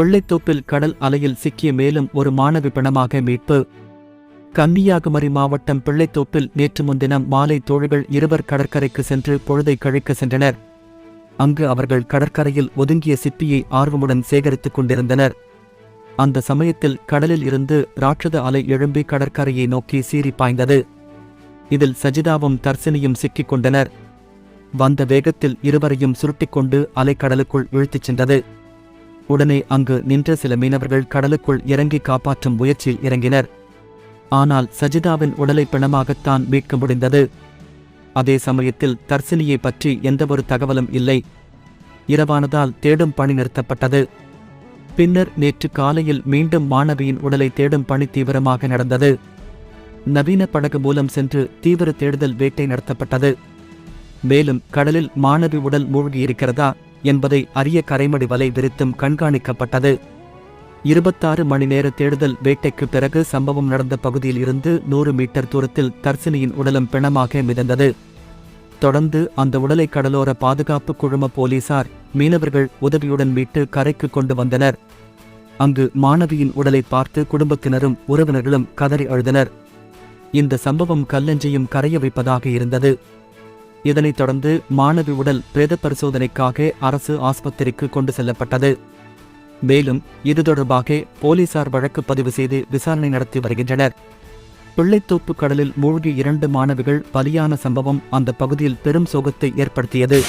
பிள்ளைத்தோப்பில் கடல் அலையில் சிக்கிய மேலும் ஒரு மாணவி பிணமாக மீட்பு. கன்னியாகுமரி மாவட்டம் பிள்ளைத்தோப்பில் நேற்று முன்தினம் மாலை தோழிகள் இருவர் கடற்கரைக்கு சென்று பொழுதை கழிக்க சென்றனர். அங்கு அவர்கள் கடற்கரையில் ஒதுங்கிய சிப்பியை ஆர்வமுடன் சேகரித்துக் கொண்டிருந்தனர். அந்த சமயத்தில் கடலில் இருந்து ராட்சத அலை எழும்பி கடற்கரையை நோக்கி சீறி பாய்ந்தது. இதில் சஜிதாவும் தர்சினியும் சிக்கிக் கொண்டனர். வந்த வேகத்தில் இருவரையும் சுருட்டிக்கொண்டு அலை கடலுக்குள் இழுத்துச் சென்றது. உடனே அங்கு நின்ற சில மீனவர்கள் கடலுக்குள் இறங்கி காப்பாற்றும் முயற்சியில் இறங்கினர். ஆனால் சஜிதாவின் உடலை பிணமாகத்தான் மீட்க முடிந்தது. அதே சமயத்தில் தர்சினியை பற்றி எந்தவொரு தகவலும் இல்லை. இரவானதால் தேடும் பணி நிறுத்தப்பட்டது. பின்னர் நேற்று காலையில் மீண்டும் மாணவியின் உடலை தேடும் பணி தீவிரமாக நடந்தது. நவீன படகு மூலம் சென்று தீவிர தேடுதல் வேட்டை நடத்தப்பட்டது. மேலும் கடலில் மாணவி உடல் மூழ்கியிருக்கிறதா? என்பதை அரிய கரைமடி வலை விரித்தும் கண்காணிக்கப்பட்டது. இருபத்தாறு மணி நேர தேடுதல் வேட்டைக்கு பிறகு சம்பவம் நடந்த பகுதியில் இருந்து நூறு மீட்டர் தூரத்தில் தர்சினியின் உடலும் பிணமாக மிதந்தது. தொடர்ந்து அந்த உடலை கடலோர பாதுகாப்பு குழும போலீசார் மீனவர்கள் உதவியுடன் மீட்டு கரைக்கு கொண்டு வந்தனர். அங்கு மாணவியின் உடலை பார்த்து குடும்பத்தினரும் உறவினர்களும் கதறி அழுதனர். இந்த சம்பவம் கல்லஞ்சையும் கரைய வைப்பதாக இருந்தது. இதனைத் தொடர்ந்து மாணவி உடல் பிரேத பரிசோதனைக்காக அரசு ஆஸ்பத்திரிக்கு கொண்டு செல்லப்பட்டது. மேலும் இது தொடர்பாக போலீசார் வழக்கு பதிவு செய்து விசாரணை நடத்தி வருகின்றனர். பிள்ளைத்தோப்பு கடலில் மூழ்கி இரண்டு மாணவிகள் பலியான சம்பவம் அந்த பகுதியில் பெரும் சோகத்தை ஏற்படுத்தியது.